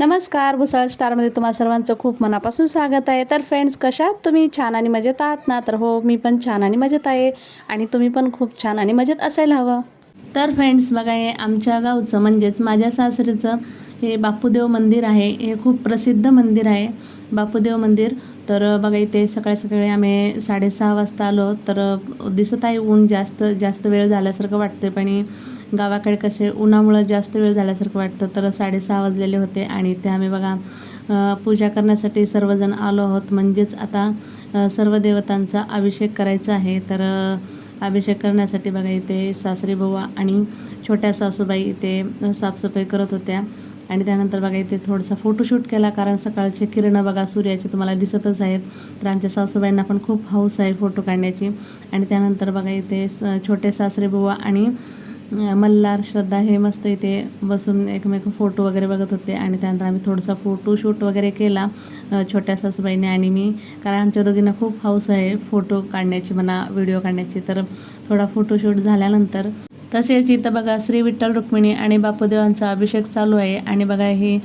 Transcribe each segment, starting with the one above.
नमस्कार भुसाळ स्टारमध्ये तुम्हा सर्वांचं खूप मनापासून स्वागत आहे. तर फ्रेंड्स कशात तुम्ही? छान आणि मजेत आहात ना? तर हो मी पण छान आणि मजेत आहे आणि तुम्ही पण खूप छान आणि मजेत असायला हवं. तर फ्रेंड्स बघा हे आमच्या गावचं म्हणजेच माझ्या सासरीचं हे बापूदेव मंदिर आहे. हे खूप प्रसिद्ध मंदिर आहे बापूदेव मंदिर. तर बघा इथे सकाळी सकाळी आम्ही साडेसहा वाजता आलो. तर दिसत आहे ऊन जास्त जास्त वेळ झाल्यासारखं वाटतं पण गावाकडे कसे उन्हामुळं जास्त वेळ झाल्यासारखं वाटतं. तर साडेसहा वाजलेले होते आणि ते आम्ही बघा पूजा करण्यासाठी सर्वजण आलो आहोत. म्हणजेच आता सर्व देवतांचा अभिषेक करायचा आहे. तर अभिषेक करण्यासाठी बघा इथे सासरी बुवा आणि छोट्या सासूबाई इथे साफसफाई करत होत्या. आणि त्यानंतर बघा इथे थोडंसं फोटोशूट केला कारण सकाळचे किरणं बघा सूर्याचे तुम्हाला दिसतच आहेत. तर आमच्या सासूबाईंना पण खूप हौस आहे फोटो काढण्याची. आणि त्यानंतर बघा इथे स- छोटे सासरे बुवा आणि मल्हार श्रद्धा हे मस्त इथे बसून एकमेक फोटो वगैरे बघत होते. आणि त्यानंतर आम्ही थोडासा फोटोशूट वगैरे केला छोट्या सासूबाईने आणि मी. कारण आमच्या दोघींना खूप हौस आहे फोटो काढण्याची म्हणा व्हिडिओ काढण्याची. तर थोडा फोटोशूट झाल्यानंतर तसेच इथं बघा श्री विठ्ठल रुक्मिणी आणि बापूदेवांचा अभिषेक चालू आहे. आणि बघा ही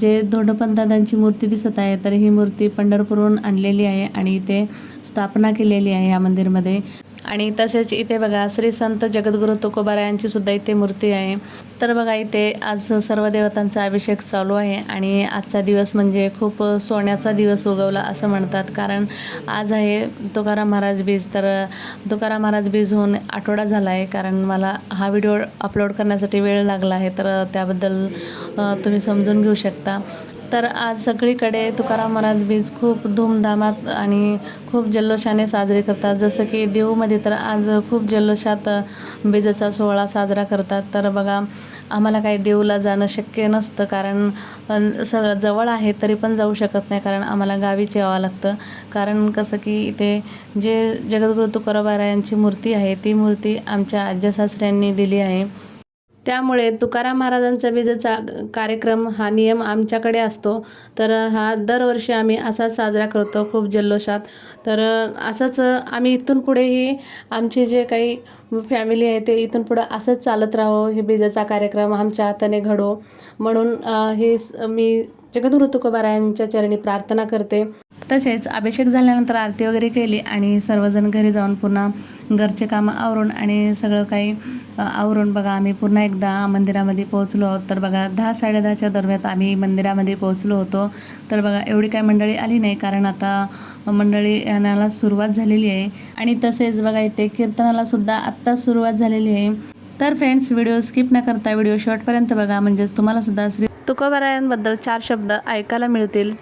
जे धोंडपंतांची मूर्ती दिसत आहे तर ही मूर्ती पंढरपूरहून आणलेली आहे. आणि इथे स्थापना केलेली आहे या मंदिरमध्ये. आणि तसेच इथे बघा श्री संत जगद्गुरू तुकोबारायांची सुद्धा इथे मूर्ती आहे. तर बघा इथे आज सर्व देवतांचा अभिषेक चालू आहे आणि आजचा दिवस म्हणजे खूप सोन्याचा दिवस उगवला असं म्हणतात. कारण आज आहे तुकाराम महाराज बीज तर तुकाराम महाराज बीज होऊन आठवडा झाला आहे. कारण मला हा व्हिडिओ अपलोड करण्यासाठी वेळ लागला आहे तर त्याबद्दल तुम्ही समजून घेऊ शकता. तर आज सगळीकडे तुकाराम महाराज बीज खूप धूमधामात आणि खूप जल्लोषाने साजरे करतात. जसं की देऊमध्ये तर आज खूप जल्लोषात बीजाचा सोहळा साजरा करतात. तर बघा आम्हाला काही देऊला जाणं शक्य नसतं कारण अ, सगळं जवळ आहे तरी पण जाऊ शकत नाही कारण आम्हाला गावीच यावं लागतं. कारण कसं की इथे जे जगद्गुरू तुकाराबारायांची मूर्ती आहे ती मूर्ती आमच्या आज्या सासऱ्यांनी दिली आहे. त्यामुळे तुकाराम महाराजांचा विजेचा कार्यक्रम हा नियम आमच्याकडे असतो तर हा दरवर्षी आम्ही असाच साजरा करतो खूप जल्लोषात. तर असंच आम्ही इथून पुढेही आमचे जे काही फॅमिली आहे ते इथून पुढं असंच चालत राहो हे बीजाचा कार्यक्रम आमच्या हाताने घडो. म्हणून हे मी जगद्गुरु तुकोबारायांच्या चरणी प्रार्थना करते. तसेच अभिषेक झाल्यानंतर आरती वगैरे केली आणि सर्वजण घरी जाऊन पुन्हा घरचे कामं आवरून आणि सगळं काही आवरून बघा आम्ही पुन्हा एकदा मंदिरामध्ये पोहोचलो आहोत. तर बघा दहा साडेदहाच्या दरम्यान आम्ही मंदिरामध्ये पोहोचलो होतो. तर बघा एवढी काय मंडळी आली नाही कारण आता मंडळी येण्याला सुरुवात झालेली आहे. आणि तसेच बघा इथे कीर्तनाला सुद्धा आत्ताच सुरुवात झालेली आहे. तर फ्रेंड्स व्हिडिओ स्किप न करता व्हिडिओ शॉर्टपर्यंत बघा. म्हणजेच तुम्हाला सुद्धा श्री तुकोबारायांबद्दल चार शब्द ऐकायला मिळतील.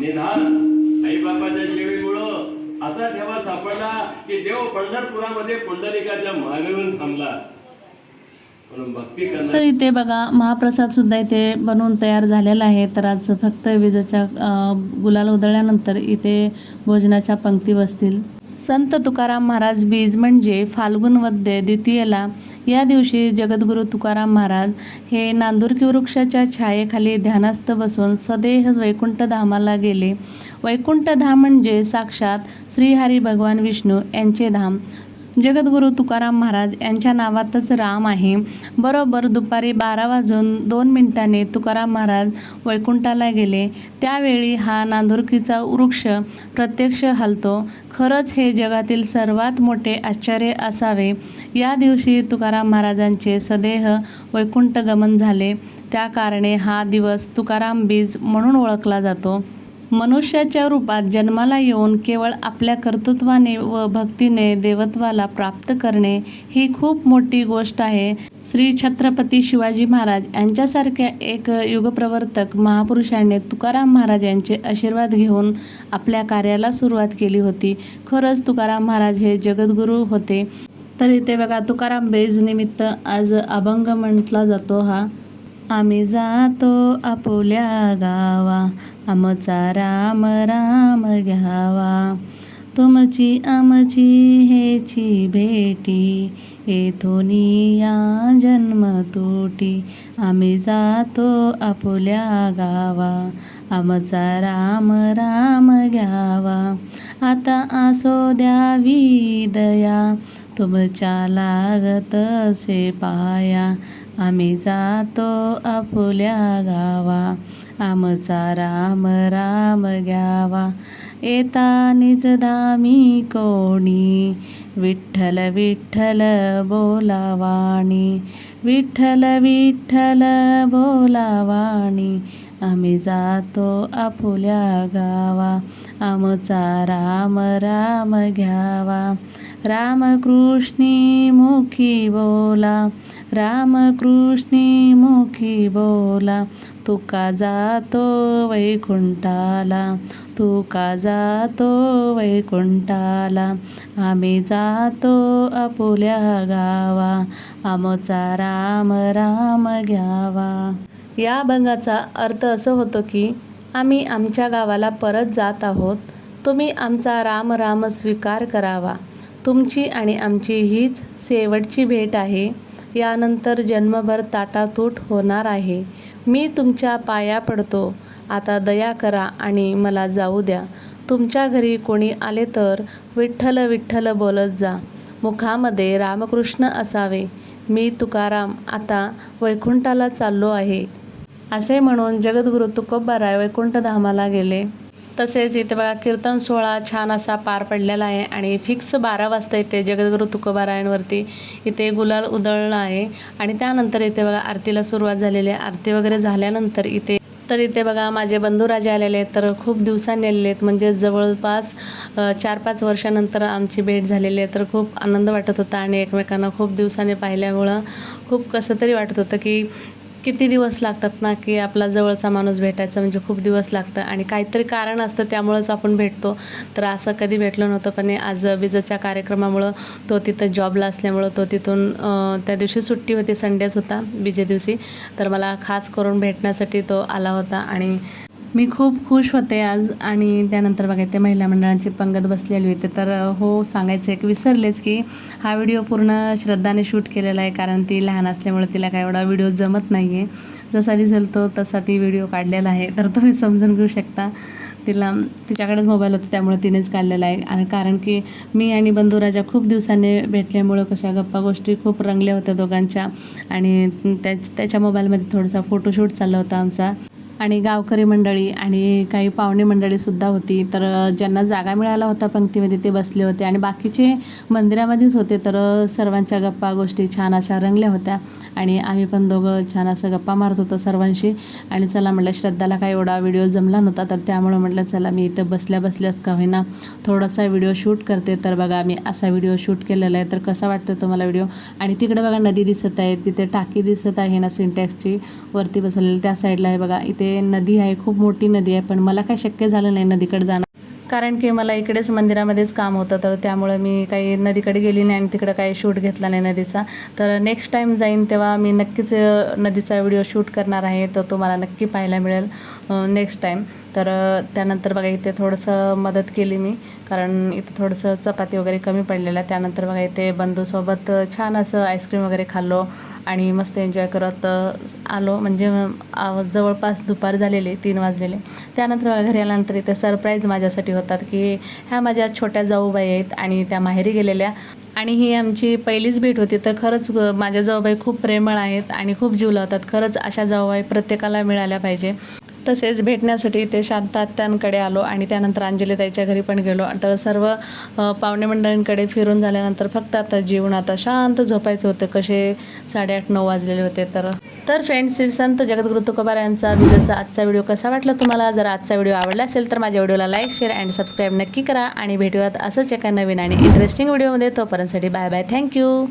निधान आई बापाच्या सेवेमुळं असा ठेवा सापडला की देव पंढरपुरामध्ये पुंडलिकाच्या मागेहून थांबला. तर इथे बघा महाप्रसाद सुद्धा इथे बनवून तयार झालेला आहे. तर आज फक्त विजेच्या गुलाल उधळल्यानंतर इथे भोजनाच्या पंक्ती बसतील. संत तुकाराम महाराज बीज म्हणजे फाल्गुन वद्य द्वितीयेला या दिवशी जगद्गुरू तुकाराम महाराज हे नांदुरकी वृक्षाच्या छायेखाली ध्यानस्थ बसून सदेह वैकुंठ धामाला गेले. वैकुंठ धाम म्हणजे साक्षात श्रीहरी भगवान विष्णू यांचे धाम. जगद्गुरू तुकाराम महाराज यांच्या नावातच राम आहे. बरोबर दुपारी बारा वाजून दोन मिनिटांनी तुकाराम महाराज वैकुंठाला गेले. त्यावेळी हा नांदुरकीचा वृक्ष प्रत्यक्ष हलतो. खरंच हे जगातील सर्वात मोठे आश्चर्य असावे. या दिवशी तुकाराम महाराजांचे सदेह वैकुंठ गमन झाले. त्या कारणे हा दिवस तुकाराम बीज म्हणून ओळखला जातो. मनुष्याच्या रूपात जन्माला येऊन केवळ आपल्या कर्तृत्वाने व भक्तीने देवत्वाला प्राप्त करणे ही खूप मोठी गोष्ट आहे. श्री छत्रपती शिवाजी महाराज यांच्यासारख्या एक युगप्रवर्तक महापुरुषाने तुकाराम महाराज यांचे आशीर्वाद घेऊन आपल्या कार्याला सुरुवात केली होती. खरंच तुकाराम महाराज हे जगद्गुरू होते. तर इथे बघा तुकाराम बेज निमित्त आज अभंग म्हटला जातो हा. आम्ही जातो आपुल्या गावा. आमचा राम राम घ्यावा. तुमची आमची हेची भेटी. येथोनी या जन्मतोटी. आम्ही जातो आपुल्या गावा. आमचा राम राम घ्यावा. आता असो द्यावी दया. तुमच्या लागत से पाया. आम्ही जातो आपुल्या गावा. आमचा राम राम घ्यावा. येता निज धामी कोणी. विठ्ठल विठ्ठल बोलावाणी. विठ्ठल विठ्ठल बोलावाणी. आम्ही जातो आपुल्या गावा. आमचा राम राम घ्यावा. रामकृष्णी मुखी बोला. रामकृष्णी मुखी बोला. तुका जातो वैकुंठाला. तुका जातो वैकुंठाला. आम्ही जातो आपुल्या गावा. आमचा राम राम घ्यावा. या अभंगाचा अर्थ असं होतो की आम्ही आमच्या गावाला परत जात आहोत. तुम्ही आमचा राम राम स्वीकार करावा. तुमची आणि आमची हीच शेवटची भेट आहे. यानंतर जन्मभर ताटातूट होणार आहे. मी तुमच्या पाया पडतो. आता दया करा आणि मला जाऊ द्या. तुमच्या घरी कोणी आले तर विठ्ठल विठ्ठल बोलत जा. मुखामध्ये रामकृष्ण असावे. मी तुकाराम आता वैकुंठाला चाललो आहे. असे म्हणून जगद्गुरू तुकोबाराय वैकुंठ धामाला गेले. तसेच इथे बघा कीर्तन सोहळा छान असा पार पडलेला आहे आणि फिक्स बारा वाजता इथे जगद्गुरू तुकोबारायांवरती इथे गुलाल उधळलं आहे. आणि त्यानंतर इथे बघा आरतीला सुरुवात झालेली आहे. आरती वगैरे झाल्यानंतर इथे तर इथे बघा माझे बंधुराजे आलेले आहेत. तर खूप दिवसांनी आलेले आहेत. म्हणजे जवळपास चार पाच वर्षानंतर आमची भेट झालेली आहे. तर खूप आनंद वाटत होता आणि एकमेकांना खूप दिवसांनी पाहिल्यामुळं खूप कसं तरी वाटत होतं की किती दिवस लागतात ना की आपला जवळचा माणूस भेटायचा म्हणजे खूप दिवस लागतं. आणि काहीतरी कारण असतं त्यामुळंच आपण भेटतो. तर असं कधी भेटलं नव्हतं पण आज विजेच्या कार्यक्रमामुळं तो तिथं जॉबला असल्यामुळं तो तिथून त्या दिवशी सुट्टी होती संडेच होता विजय दिवशी तर मला खास करून भेटण्यासाठी तो आला होता आणि मी खूप खुश होते आज आणि त्यानंतर बघा ते महिला मंडळांची पंगत बसलेली होती. तर हो सांगायचं एक विसरलेच की हा व्हिडिओ पूर्ण श्रद्धाने शूट केलेला आहे कारण ती लहान असल्यामुळे तिला काय एवढा व्हिडिओ जमत नाही आहे जसा रिझलतो तसा ती व्हिडिओ काढलेला आहे. तर तुम्ही समजून घेऊ शकता तिला तिच्याकडेच मोबाईल होता त्यामुळे तिनेच काढलेला आहे. आणि कारण की मी आणि बंधुराजा खूप दिवसांनी भेटल्यामुळं कशा गप्पा गोष्टी खूप रंगल्या होत्या दोघांच्या. आणि त्याच त्याच्या मोबाईलमध्ये थोडासा फोटोशूट चालला होता आमचा. आणि गावकरी मंडळी आणि काही पाहुणे मंडळीसुद्धा होती. तर ज्यांना जागा मिळाला होता पंक्तीमध्ये ते बसले होते. आणि बाकीचे मंदिरामध्येच होते. तर सर्वांच्या गप्पा गोष्टी छान अशा रंगल्या होत्या. आणि आम्ही पण दोघं छान असं गप्पा मारत होतो सर्वांशी. आणि चला म्हटलं श्रद्धाला काही एवढा व्हिडिओ जमला नव्हता तर त्यामुळं म्हटलं चला मी इथं बसल्या बसल्याच का होईना थोडासा व्हिडिओ शूट करते. तर बघा मी असा व्हिडिओ शूट केलेला आहे. तर कसा वाटतो तुम्हाला व्हिडिओ? आणि तिकडे बघा नदी दिसत आहे. तिथे टाकी दिसत आहे ना सिंटॅक्सची. वरती बसवलेली त्या साईडला आहे बघा. इथे नदी आहे खूप मोठी नदी आहे पण मला काय शक्य झालं नाही नदीकडे जाणं. कारण की मला इकडेच मंदिरामध्येच काम होतं तर त्यामुळे मी काही नदीकडे गेली नाही आणि तिकडं काही शूट घेतला नाही नदीचा. तर नेक्स्ट टाईम जाईन तेव्हा मी नक्कीच नदीचा व्हिडिओ शूट करणार आहे तर तो मला नक्की पाहायला मिळेल नेक्स्ट टाईम तर त्यानंतर बघा इथे थोडंसं मदत केली मी कारण इथं थोडंसं चपाती वगैरे कमी पडलेलं आहे त्यानंतर बघा इथे बंधूसोबत छान असं आईस्क्रीम वगैरे खाल्लो. आणि मस्त एन्जॉय करत आलो. म्हणजे जवळपास दुपार झालेले तीन वाजलेले. त्यानंतर घरी आल्यानंतर इथे सरप्राईज माझ्यासाठी होतात की ह्या माझ्या छोट्या जाऊबाई आहेत आणि त्या माहेरी गेलेल्या. आणि ही आमची पहिलीच भेट होती. तर खरंच माझ्या जाऊबाई खूप प्रेमळ आहेत आणि खूप जीव लावतात खरंच अशा जाऊबाई प्रत्येकाला मिळाल्या पाहिजे. तसेच भेटण्यासाठी ते शांतात्यांकडे आलो आणि त्यानंतर अंजली ताईच्या घरी पण गेलो. तर सर्व पाहुणे मंडळींकडे फिरून झाल्यानंतर फक्त आता जीवन आता शांत झोपायचं होतं. कसे साडेआठ नऊ वाजलेले होते. तर तर फ्रेंड्स श्री संत जगद्गुरु तुकोबार यांचा विजेचा आजचा व्हिडिओ कसा वाटला तुम्हाला? जर आजचा व्हिडिओ आवडला असेल तर माझ्या व्हिडिओला लाईक शेअर अँड सबस्क्राईब नक्की करा. आणि भेटूयात असंच एका नवीन आणि इंटरेस्टिंग व्हिडिओमध्ये तोपर्यंतसाठी बाय बाय थँक्यू